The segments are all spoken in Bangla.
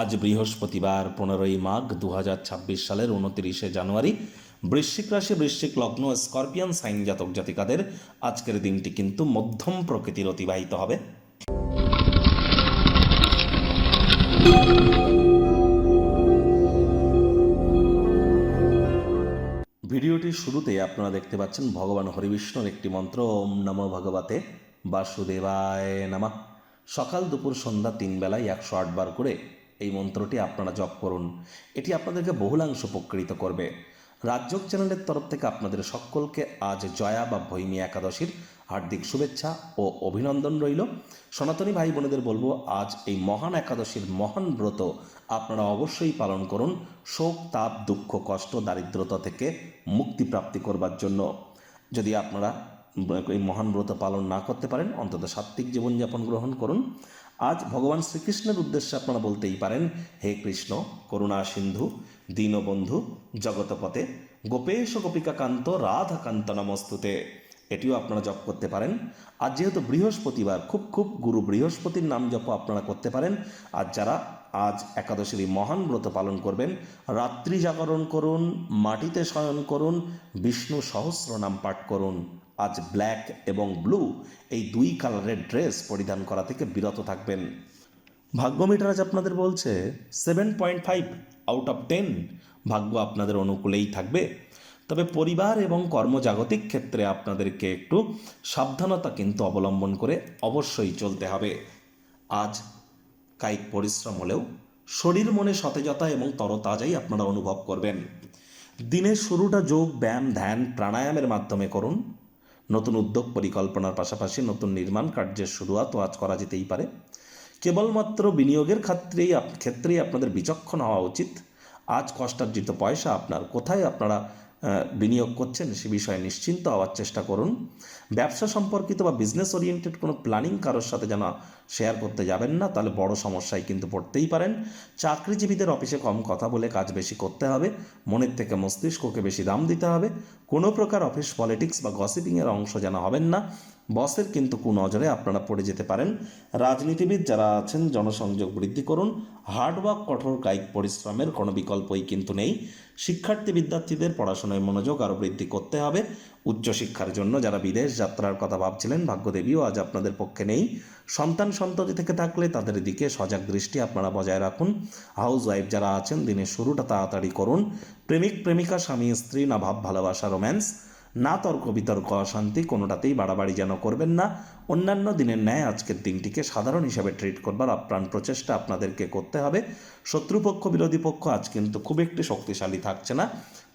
আজ বৃহস্পতিবার, পনেরোই মাঘ দু হাজার ছাব্বিশ সালের উনত্রিশে জানুয়ারি। বৃশ্চিক রাশি, বৃশ্চিক লগ্ন, স্করপিয়ান সাইন জাতক জাতিকাদের আজকের দিনটি কিন্তু মধ্যম প্রকৃতির অতিবাহিত হবে। ভিডিওটির শুরুতে আপনারা দেখতে পাচ্ছেন, ভগবান হরিবিষ্ণুর একটি মন্ত্র, ওম নমো ভগবতে বাসুদেবায় নামা। সকাল দুপুর সন্ধ্যা তিন বেলায় একশো আটবার করে এই মন্ত্রটি আপনারা জপ করুন। এটি আপনাদেরকে বহুলাংশ উপকৃত করবে। রাজ্যক চ্যানেলের তরফ থেকে আপনাদের সকলকে আজ জয়া বা ভৈমী একাদশীর হার্দিক শুভেচ্ছা ও অভিনন্দন রইল। সনাতনী ভাই বোনেদের বলব, আজ এই মহান একাদশীর মহান ব্রত আপনারা অবশ্যই পালন করুন শোক, তাপ, দুঃখ, কষ্ট, দারিদ্রতা থেকে মুক্তি প্রাপ্তি করবার জন্য। যদি আপনারা এই মহান ব্রত পালন না করতে পারেন, অন্তত সাত্ত্বিক জীবনযাপন গ্রহণ করুন। আজ ভগবান শ্রীকৃষ্ণের উদ্দেশ্যে আপনারা বলতেই পারেন, হে কৃষ্ণ, করুণা সিন্ধু, দীনবন্ধু, জগতপথে, গোপেশ গোপিকাকান্ত, রাধাকান্ত নমস্তুতে। এটিও আপনারা জপ করতে পারেন। আর যেহেতু বৃহস্পতিবার, খুব খুব গুরু বৃহস্পতির নাম জপ আপনারা করতে পারেন। আর যারা আজ একাদশীর মহান ব্রত পালন করবেন। রাত্রি জাগরণ করুন, মাটিতে শয়ন করুন, বিষ্ণু সহস্র নাম পাঠ করুন। আজ ব্ল্যাক এবং ব্লু এই দুই কালারের ড্রেস পরিধান করা থেকে বিরত থাকবেন। ভাগ্য মিটার আজ আপনাদের বলছে, seven point five out of ten ভাগ্য আপনাদের অনুকূলেই থাকবে। তবে পরিবার এবং কর্মজাগতিক ক্ষেত্রে আপনাদেরকে একটু সাবধানতা কিন্তু অবলম্বন করে অবশ্যই চলতে হবে। আজ কায়িক পরিশ্রম হলেও শরীর মনে সতেজতা এবং তরতাজাই আপনারা অনুভব করবেন। দিনের শুরুটা যোগ, ব্যায়াম, ধ্যান, প্রাণায়ামের মাধ্যমে করুন। নতুন উদ্যোগ পরিকল্পনার পাশাপাশি নতুন নির্মাণ কার্যের শুরুয়াতও আজ করা যেতেই পারে। কেবলমাত্র বিনিয়োগের ক্ষেত্রেই ক্ষেত্রেই আপনাদের বিচক্ষণ হওয়া উচিত। আজ কষ্টার্জিত পয়সা আপনার। কোথায় আপনারা বিনিয়োগ করছেন, সে বিষয়ে নিশ্চিন্ত হওয়ার চেষ্টা করুন। ব্যবসা সম্পর্কিত বা বিজনেস ওরিয়েন্টেড কোনো প্ল্যানিং কারোর সাথে যেন শেয়ার করতে যাবেন না, তাহলে বড় সমস্যায় কিন্তু পড়তেই পারেন। চাকরিজীবীদের অফিসে কম কথা বলে কাজ বেশি করতে হবে, মনের থেকে মস্তিষ্ককে বেশি দাম দিতে হবে। কোনো প্রকার অফিস পলিটিক্স বা গসিপিংয়ের অংশ যেন হবেন না। বসের কিন্তু কুনজরে আপনারা পড়ে যেতে পারেন। রাজনীতিবিদ যারা আছেন, জনসংযোগ বৃদ্ধি করুন। হার্ডওয়ার্ক কঠোর কায়িক পরিশ্রমের কোনো বিকল্পই কিন্তু নেই। শিক্ষার্থী বিদ্যার্থীদের পড়াশোনায় মনোযোগ আরও বৃদ্ধি করতে হবে। উচ্চশিক্ষার জন্য যারা বিদেশ যাত্রার কথা ভাবছিলেন, ভাগ্যদেবীও আজ আপনাদের পক্ষে নেই। সন্তান সন্ততি থেকে থাকলে তাদের দিকে সজাগ দৃষ্টি আপনারা বজায় রাখুন। হাউস ওয়াইফ যারা আছেন, দিনের শুরুটা তাড়াতাড়ি করুন। প্রেমিক, প্রেমিকা, স্বামী, স্ত্রী, না ভাব, ভালোবাসা, রোম্যান্স। না তর্ক বিতর্ক, অশান্তি কোনোটাতেই বাড়াবাড়ি যেন করবেন না। অন্যান্য দিনের ন্যায় আজকের দিনটিকে সাধারণ হিসাবে ট্রিট করবার আপ্রাণ প্রচেষ্টা আপনাদেরকে করতে হবে। শত্রুপক্ষ, বিরোধী পক্ষ আজ কিন্তু খুব একটি শক্তিশালী থাকছে না।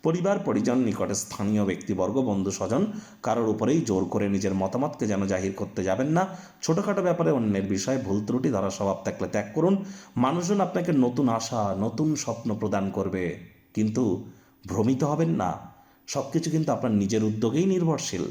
পরিবার, পরিজন, নিকটে স্থানীয় ব্যক্তিবর্গ, বন্ধু স্বজন, কারোর উপরেই জোর করে নিজের মতামতকে যেন জাহির করতে যাবেন না। ছোটোখাটো ব্যাপারে অন্যের বিষয়ে ভুল ত্রুটি ধরা স্বভাব থাকলে ত্যাগ করুন। মানুষজন আপনাকে নতুন আশা, নতুন স্বপ্ন প্রদান করবে। কিন্তু ভ্রমিত হবেন না। সব কিছু কিন্তু আপনার নিজের উদ্যোগেই নির্ভরশীল।